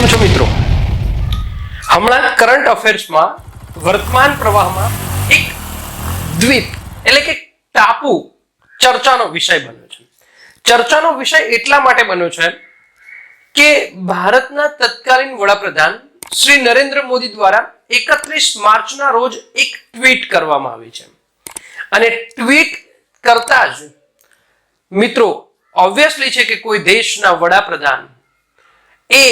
કેમ છો મિત્રો? હમણાં કરંટ અફેર્સમાં વર્તમાન પ્રવાહમાં એક દ્વીપ, એટલે કે ટાપુ ચર્ચાનો વિષય બન્યો છે. ચર્ચાનો વિષય એટલા માટે બન્યો છે કે ભારતના તત્કાલીન વડાપ્રધાન શ્રી નરેન્દ્ર મોદી દ્વારા એકત્રીસ માર્ચના રોજ એક ટ્વીટ કરવામાં આવી છે. અને ટ્વીટ કરતા જ મિત્રો ઓબ્વિયસલી છે કે કોઈ દેશના વડાપ્રધાન એ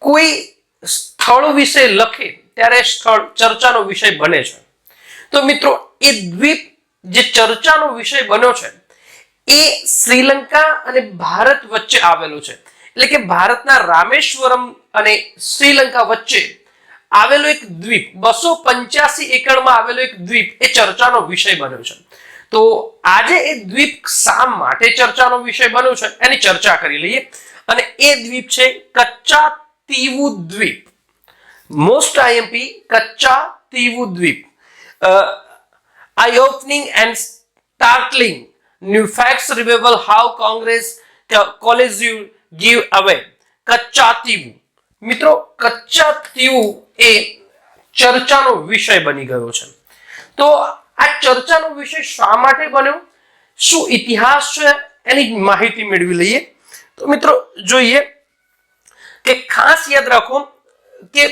કોઈ સ્થળ વિશે લખે ત્યારે સ્થળ ચર્ચાનો વિષય બને છે. તો મિત્રો, એ દ્વીપ જે ચર્ચાનો વિષય બન્યો છે, એ શ્રીલંકા અને ભારત વચ્ચે આવેલું છે. એટલે કે ભારતના રામેશ્વરમ અને શ્રીલંકા વચ્ચે આવેલો એક દ્વીપ, બસો પંચ્યાસી એકડમાં આવેલો એક દ્વીપ, એ ચર્ચાનો વિષય બન્યો છે. તો આજે એ દ્વીપ શા માટે ચર્ચાનો વિષય બન્યો છે, એની ચર્ચા કરી લઈએ. અને એ દ્વીપ છે કચ્ચા તીવુ દ્વીપ મોસ્ટ આઈએમપી કચ્ચા તીવુ દ્વીપ eye opening and startling new facts reveal how congress college you give away. Katchatheevu મિત્રો કચ્ચા તીવું એ ચર્ચાનો વિષય બની ગયો છે. તો આ ચર્ચાનો વિષય શા માટે બન્યો? શું ઇતિહાસ છે? એની માહિતી મેળવી લઈએ. તો મિત્રો, જોઈએ. કે ખાસ યાદ રાખો કે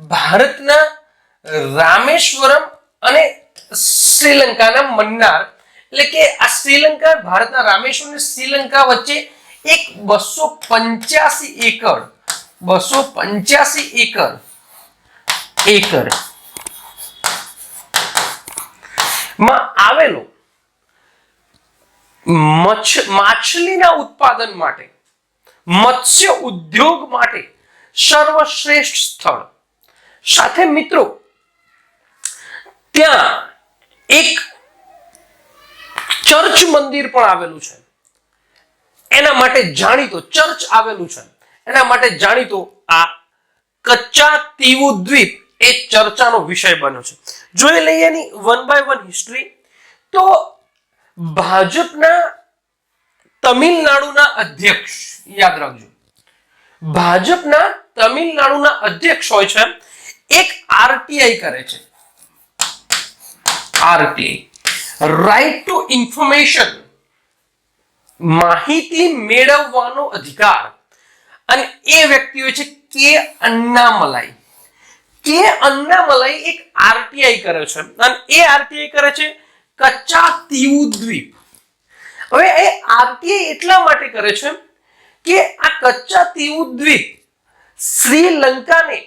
ભારતના રામેશ્વરમ અને શ્રીલંકાના મન્નાર, એટલે કે આ શ્રીલંકા, ભારતના રામેશ્વર અને શ્રીલંકા વચ્ચે એક બસો પંચ્યાસી એકર બસો પંચ્યાસી એકર એકરમાં આવેલો માછલીના ઉત્પાદન માટે મત્સ્ય ઉદ્યોગ માટે સર્વશ્રેષ્ઠ સ્થળ. સાથે મિત્રો, ત્યાં એક ચર્ચ મંદિર પણ આવેલું છે. એના માટે જાણીતો ચર્ચ આવેલું છે. એના માટે જાણીતો આ કચ્ચા તીવુ દ્વીપ એ ચર્ચાનો વિષય બન્યો છે. જોઈ લઈએ એની વન બાય વન હિસ્ટ્રી તો ભાજપના તમિલનાડુના અધ્યક્ષ યાદ રાખજો. ભાજપના તમિલનાડુના અધ્યક્ષ હોય છે, એક આરટીઆઈ કરે છે. આરટીઆઈ. રાઈટ ટુ ઇન્ફોર્મેશન માહિતી મેળવવાનો અધિકાર. અને એ વ્યક્તિ હોય છે કે અન્નામલાઈ. કે અન્નામલાઈ એક આરટીઆઈ કરે છે. અને એ આરટીઆઈ કરે છે કચ્છા તીવુ દ્વીપ હવે એ આરટીઆઈ એટલા માટે કરે છે કે આ કચ્ચા તીવુ દ્વીપ શ્રીલંકાને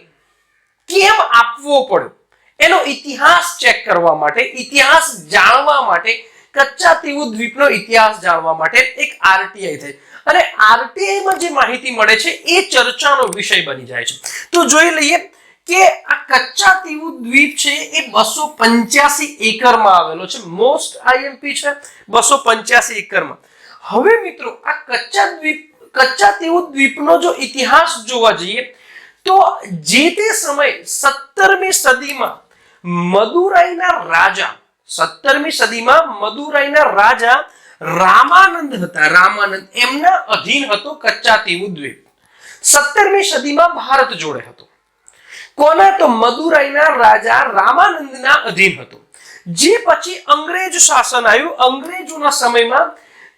કેમ આપવો પડ્યો? એનો ઇતિહાસ ચેક કરવા માટે, ઇતિહાસ જાણવા માટે કચ્ચા તીવુ દ્વીપનો ઇતિહાસ જાણવા માટે એક આરટીઆઈ થઈ અને આરટીઆઈમાં જે માહિતી મળે છે, એ ચર્ચાનો વિષય બની જાય છે. તો જોઈ લઈએ કે આ કચ્ચા તીવુ દ્વીપ છે, એ બસો પંચ્યાસી એકરમાં આવેલો છે. મોસ્ટ આઈએમપી છે, બસો પંચ્યાસી એકરમાં. હવે મિત્રો, આ કચ્ચા દ્વીપ કચ્ચા તેઓ દ્વીપનો જો ઇતિહાસ જોવા જઈએ, તો જે તે સમય સત્તરમી સદીમાં મદુરાઈના રાજા, સત્તરમી સદીમાં મદુરાઈના રાજા રામાનંદ હતા. રામાનંદ એમના અધીન હતો કચ્ચા તેવું દ્વીપ. સત્તરમી સદીમાં ભારત જોડે હતો. કોના? તો મદુરાઈના રાજા રામાનંદના અધીન હતો. જે પછી અંગ્રેજ શાસન આવ્યું. અંગ્રેજોના સમયમાં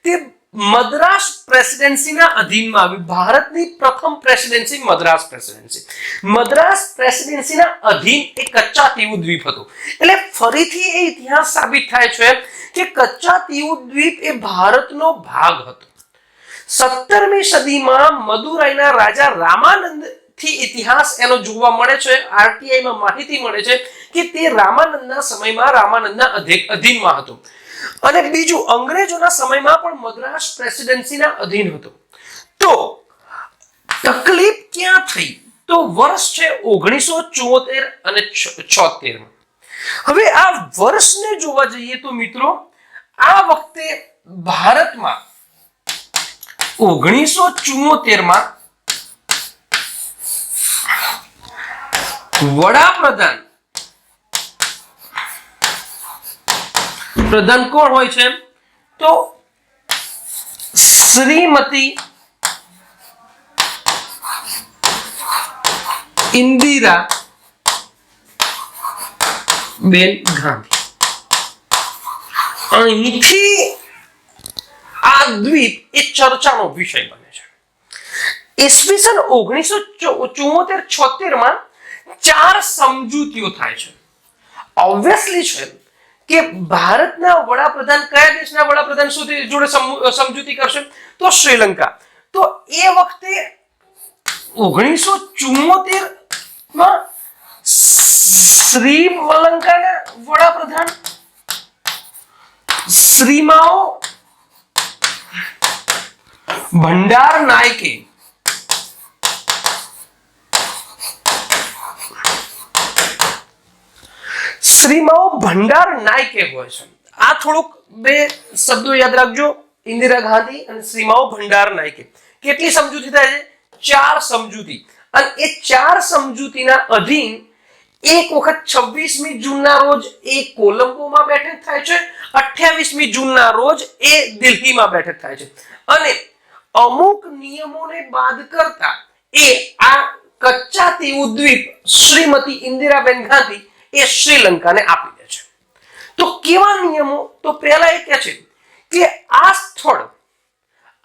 તે મદ્રાસ પ્રેસિડેન્સીના અધીનમાં આવ્યું. ભારતની પ્રથમ પ્રેસિડેન્સી મદ્રાસ પ્રેસિડેન્સી. મદ્રાસ પ્રેસિડેન્સીના અધીન એ કચ્છા તીવુ દ્વીપ હતો. એટલે ફરીથી એ ઇતિહાસ સાબિત થાય છે કે કચ્છા તીવુ દ્વીપ એ ભારતનો ભાગ હતો. સત્તરમી સદીમાં મદુરાઈના રાજા રામાનંદથી ઇતિહાસ એનો જોવા મળે છે. આરટીઆઈમાં માહિતી મળે છે કે તે રામાનંદના સમયમાં રામાનંદના અધીનમાં હતો. અને બીજું, અંગ્રેજોના સમયમાં પણ મદ્રાસ પ્રેસિડેન્સીના અધીન હતું. તો તકલીફ ક્યાં થઈ? તો વર્ષ છે ઓગણીસો ચોતેર અને છોતેર હવે આ વર્ષને જોવા જઈએ તો મિત્રો, આ વખતે ભારતમાં ઓગણીસો ચુમ્મોતેરમાં વડાપ્રધાન પ્રધાન કોણ હોય છે? તો શ્રીમતી ઇન્દિરા બેન ગાંધી. અહીંથી આ દ્વીપ એ ચર્ચાનો વિષય બને છે. ઈસવીસન ઓગણીસો ચુમ્મોતેર છોતેરમાં ચાર સમજૂતીઓ થાય છે. ઓબ્વિયસલી છે. કે ભારતના વડાપ્રધાન કયા દેશના વડાપ્રધાન સુધી જોડે સમજૂતી કરશે? તો શ્રીલંકા. તો એ વખતે ઓગણીસો ચુમ્મોતેરમાં શ્રીલંકાના વડાપ્રધાન શ્રીમાઓ ભંડાર નાયકે શ્રીમાઓ ભંડાર નાયકે હોય છે. આ થોડુંક બે શબ્દો યાદ રાખજો. ઇન્દિરા ગાંધી અને શ્રીમાઓ ભંડાર નાયકે. કેટલી સમજૂતી થાય છે? ચાર સમજૂતી. અને એ ચાર સમજૂતીના અધીન એક વખત છવ્વીસમી જૂનના રોજ એ કોલંબોમાં બેઠક થાય છે. અઠ્યાવીસમી જૂનના રોજ એ દિલ્હીમાં બેઠક થાય છે. અને અમુક નિયમોને બાદ કરતા એ આ કચ્ચા તીવું શ્રીમતી ઇન્દિરાબેન ગાંધી એ શ્રીલંકાને આપી દે છે. તો કેવા નિયમો? તો પહેલા એ કહે છે કે આ સ્થળ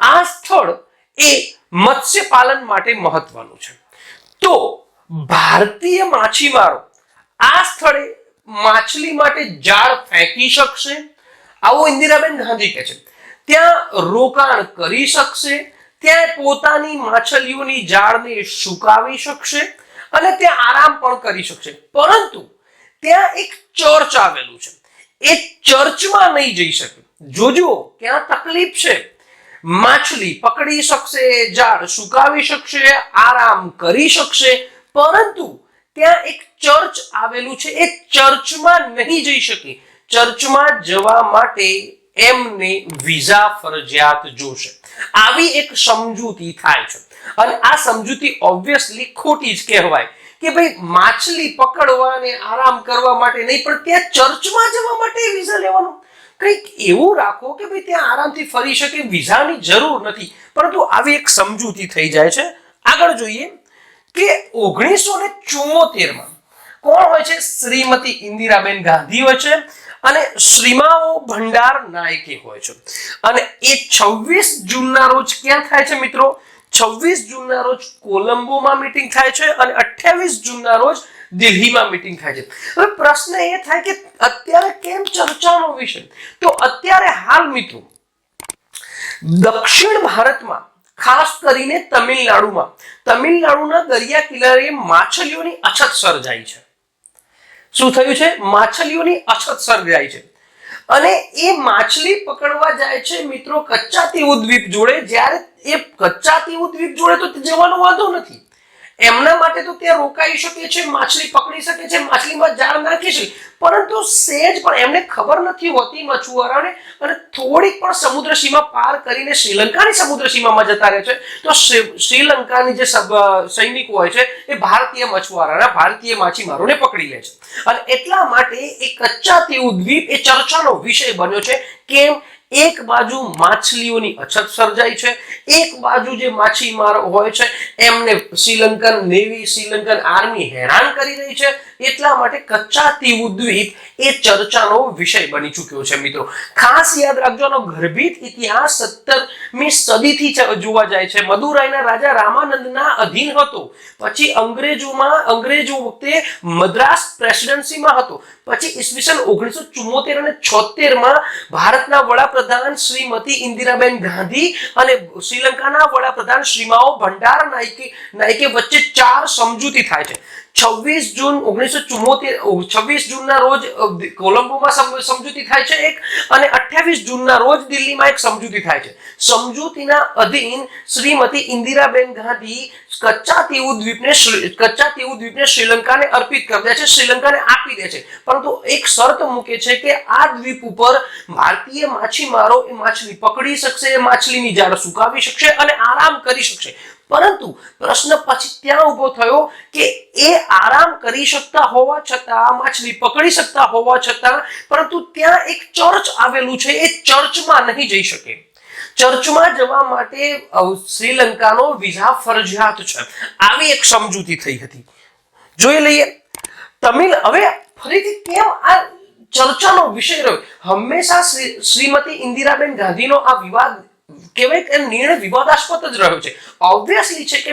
આ સ્થળ એ મત્સ્ય પાલન માટે મહત્વનું છે. તો ભારતીય માછીમારો આ સ્થળે માછલી માટે જાળ ફેંકી શકશે? આવો ઇન્દિરાબેન ગાંધી કહે છે. ત્યાં રોકાણ કરી શકશે, ત્યાં પોતાની માછલીઓની જાળને સુકાવી શકશે અને ત્યાં આરામ પણ કરી શકશે. પરંતુ ત્યાં એક ચર્ચ આવેલું છે. એ ચર્ચમાં નહીં જઈ શકે. જોજો, ક્યાં તકલીફ છે? માછલી પકડી શકશે, ઝાડ સુકાવી શકશે, આરામ કરી શકશે, પરંતુ ત્યાં એક ચર્ચ આવેલું છે. એ ચર્ચમાં નહીં જઈ શકે. ચર્ચમાં જવા માટે એમને વિઝા ફરજિયાત જોશે. આવી એક સમજૂતી થાય છે. અને આ સમજૂતી ઓબ્વિયસલી ખોટી જ કહેવાય. કે ભાઈ માછલી પકડવા અને આરામ કરવા માટે નહીં, પણ ત્યાં ચર્ચમાં જવા માટે વિઝા લેવાનું. કંઈક એવું રાખો કે ભાઈ ત્યાં આરામથી ફરી શકે વિઝાની જરૂર નથી. પરંતુ આવી એક સમજૂતી થઈ જાય છે. આગળ જોઈએ કે ઓગણીસો ને ચુમ્મોતેરમાં કોણ હોય છે? શ્રીમતી ઇન્દિરાબેન ગાંધી હોય છે અને શ્રીમાઓ ભંડાર નાયકે હોય છે. અને એ છવ્વીસ જૂનના રોજ ક્યાં થાય છે મિત્રો? છવ્વીસ જૂનના રોજ કોલંબોમાં મીટિંગ થાય છે અને અઠ્યાવીસ જૂનના રોજ દિલ્હીમાં મીટિંગ થાય છે. હવે પ્રશ્ન એ થાય કે અત્યારે કેમ ચર્ચાનો વિષય? તો અત્યારે હાલ મિત્રો, દક્ષિણ ભારતમાં, ખાસ કરીને તમિલનાડુમાં, તમિલનાડુના દરિયા કિનારે માછલીઓની અછત સર્જાઈ છે. શું થયું છે? માછલીઓની અછત સર્જાઈ છે. અને એ માછલી પકડવા જાય છે મિત્રો કચ્ચા ઉદ્વીપ દ્વીપ જોડે. જ્યારે એ કચ્ચા ઉદ્વીપ દ્વીપ જોડે તો જવાનો વાંધો નથી. એમના માટે તો ત્યાં રોકાઈ શકે છે, માછલી પકડી શકે છે, માછલીમાં જાળ નાખી છે. પરંતુ સેજ પણ એમને ખબર નથી હોતી મછુઆરાને અને થોડીક પણ સમુદ્ર સીમા પાર કરીને શ્રીલંકાની સમુદ્ર સીમામાં જતા રહે છે. તો શ્રી- શ્રીલંકાની જે સૈનિકો હોય છે, એ ભારતીય મછુઆરાના ભારતીય માછીમારોને પકડી લે છે. અને એટલા માટે એ કચ્ચા તેવું દ્વીપ એ ચર્ચાનો વિષય બન્યો છે, કેમ એક બાજુ માછલીઓની અછત સર્જાઈ છે, એક બાજુ જે માછીમારો હોય છે, એમને શ્રીલંકન નેવી શ્રીલંકન આર્મી હેરાન કરી રહી છે એટલા માટે કચ્ચા તીવું દ્વીપ એ ચર્ચાનો વિષય બની ચૂક્યો છે, મિત્રો. ખાસ યાદ રાખજો ગર્ભિત ઇતિહાસ સત્તરમી સદીથી જોવા જાય છે. મદુરાઈના રાજા રામાનંદના અધીન હતો. પછી અંગ્રેજોમાં, અંગ્રેજો વખતે મદ્રાસ પ્રેસિડેન્સીમાં હતો. પછી ઈસવીસન ઓગણીસો ચુમ્મોતેર અને છોતેરમાં ભારતના વડાપ્રધાન શ્રીમતી ઇન્દિરાબેન ગાંધી અને શ્રીલંકાના વડાપ્રધાન શ્રીમાઓ ભંડાર નાયકે નાયકે વચ્ચે ચાર સમજૂતી થાય છે. છવ્વીસ જૂન ઓગણીસો ચુમ્મોતેર છવ્વીસ જૂનના રોજ કોલંબોમાં સમજૂતી થાય છે એક અને અઠ્યાવીસ જૂનના રોજ દિલ્હીમાં એક સમજૂતી થાય છે. સમજૂતીના અધીન શ્રીમતી ઇન્દિરાબેન ગાંધી કચ્ચા તેવું દ્વીપને કચ્છા તીવું દ્વીપને શ્રીલંકાને અર્પિત કરી દે છે, શ્રીલંકાને આપી દે છે. પરંતુ એક શરત મૂકે છે કે આ દ્વીપ ઉપર ભારતીય માછીમારો એ માછલી પકડી શકશે માછલીની જાળ સુકાવી શકશે અને આરામ કરી શકશે. પરંતુ પ્રશ્ન પછી ત્યાં ઊભો થયો કે એ આરામ કરી શકતા હોવા છતાં, માછલી પકડી શકતા હોવા છતાં, પરંતુ ત્યાં એક ચર્ચ આવેલું છે, એ ચર્ચમાં નહીં જઈ શકે. ચર્ચમાં જવા માટે શ્રીલંકાનો વિઝા ફરજિયાત છે. આવી એક સમજૂતી થઈ હતી. જોઈ લઈએ. તમિલ હવે ફરીથી કેમ આ ચર્ચાનો વિષય રહ્યો? હંમેશા શ્રી- શ્રીમતી ઇન્દિરાબેન ગાંધીનો આ વિવાદ કહેવાય કે નિર્ણય વિવાદાસ્પદ જ રહ્યો છે. ઓબ્વિયસલી છે કે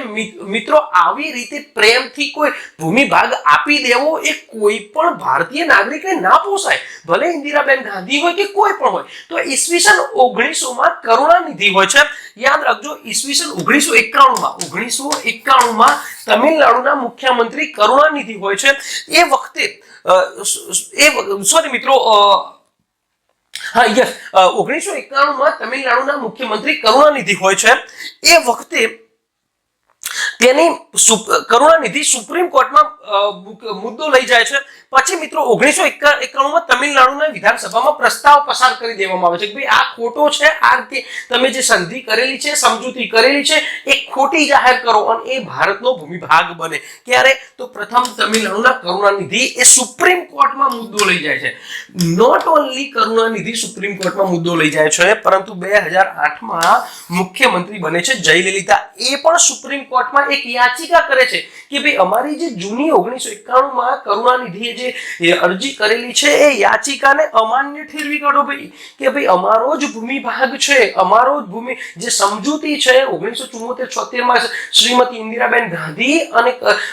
મિત્રો આવી રીતે પ્રેમથી કોઈ ભૂમિ ભાગ આપી દેવો એ કોઈ પણ ભારતીય નાગરિકને ના પોસાય. ભલે ઇન્દિરાબેન ગાંધી હોય કે કોઈ પણ હોય. તો ઈસવીસન ઓગણીસોમાં કરુણાનિધિ હોય છે. યાદ રાખજો, ઈસવીસન ઓગણીસો એકાણુંમાં ઓગણીસો એકાણુંમાં તમિલનાડુના મુખ્યમંત્રી કરુણાનિધિ હોય છે. એ વખતે એ સોરી મિત્રો હા યસ ઓગણીસો એકાણું માં તમિલનાડુના મુખ્યમંત્રી કરુણાનિધિ હોય છે. એ વખતે તેની કરુણાનિધિ સુપ્રીમ કોર્ટમાં મુદ્દો લઈ જાય છે. પછી મિત્રો ઓગણીસો એકાણુંમાં તમિલનાડુના વિધાનસભામાં પ્રસ્તાવ પસાર કરી દેવામાં આવે છે કે ભાઈ આ ખોટો છે, આ રીતે તમે જે સંધિ કરેલી છે, સમજૂતી કરેલી છે, એ ખોટી જાહેર કરો અને એ ભારતનો ભૂમિભાગ બને. ક્યારે? તો પ્રથમ તમિલનાડુના કરુણાનિધિ એ સુપ્રીમ કોર્ટમાં મુદ્દો લઈ જાય છે. નોટ ઓનલી કરુણાનિધિ સુપ્રીમ કોર્ટમાં મુદ્દો લઈ જાય છે, પરંતુ બે હજાર આઠમાં મુખ્યમંત્રી બને છે જયલલિતા. એ પણ સુપ્રીમ કોર્ટમાં એક યાચિકા કરે છે કે ભાઈ અમારી જે જૂની ઓગણીસો એકાણું માં કરુણાનિધિએ જે અરજી કરેલી છે, એ યાચિકાને અમાન્ય ઠેરવી કાઢો ભાઈ. કે ભાઈ અમારો જ ભૂમિ ભાગ છે, અમારો જ ભૂમિ, જે સમજૂતી છે, ઓગણીસો ચુમ્મોતેર છોતેરમાં શ્રીમતી ઇન્દિરાબેન ગાંધી અને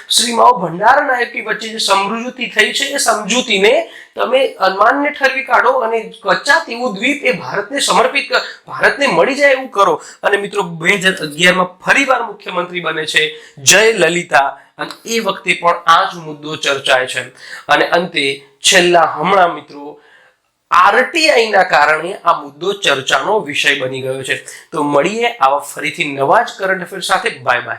શ્રી માઓ ભંડારા નાયકી વચ્ચે જે સમજૂતી થઈ છે, એ સમજૂતીને તમે અનમાનને ઠરવી કાઢો અને કચ્છા તેવું દ્વીપ એ ભારતને સમર્પિત ભારતને મળી જાય એવું કરો. અને મિત્રો, બે હજાર અગિયારમાં ફરીવાર મુખ્યમંત્રી બને છે જય લલિતા. અને એ વખતે પણ આ જ મુદ્દો ચર્ચાય છે. અને અંતે છેલ્લા હમણાં મિત્રો, આરટીઆઈના કારણે આ મુદ્દો ચર્ચાનો વિષય બની ગયો છે. તો મળીએ આવા ફરીથી નવા જ કરંટ અફેર સાથે. Bye bye